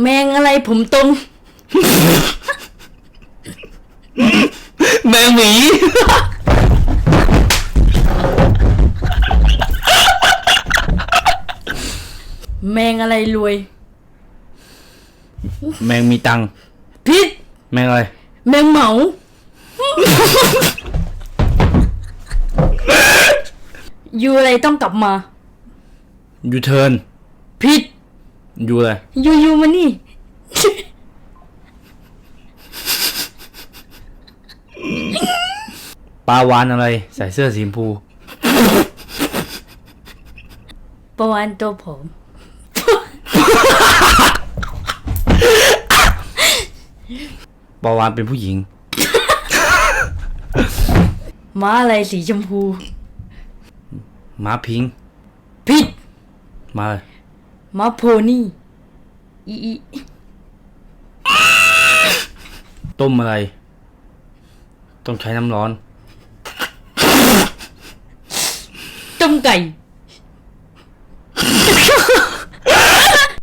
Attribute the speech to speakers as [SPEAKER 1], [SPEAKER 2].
[SPEAKER 1] แมงอะไรผมตรง
[SPEAKER 2] แมงหมี
[SPEAKER 1] แมงอะไรรวย
[SPEAKER 2] แมงมีตังค์
[SPEAKER 1] พิษ
[SPEAKER 2] แมงอะไร
[SPEAKER 1] แมงเหมา อยู่อะไรต้องกลับมา
[SPEAKER 2] ยูเทิร์น
[SPEAKER 1] พิษ
[SPEAKER 2] ยูอะไร
[SPEAKER 1] อยู่อยู่มานี่
[SPEAKER 2] ปลาวานอะไร ใส่เสื้อสีชมพู
[SPEAKER 1] ประวันตัวผม
[SPEAKER 2] ปลาวานเป็นผู้หญิง
[SPEAKER 1] ม้าอะไรสีชมพู
[SPEAKER 2] ม้าพิงค์
[SPEAKER 1] พิษ
[SPEAKER 2] ม้าอะไร
[SPEAKER 1] ม้าโพนี่อีอี
[SPEAKER 2] ต้มอะไร ต้องใช้น้ำร้อน
[SPEAKER 1] ต้มไก่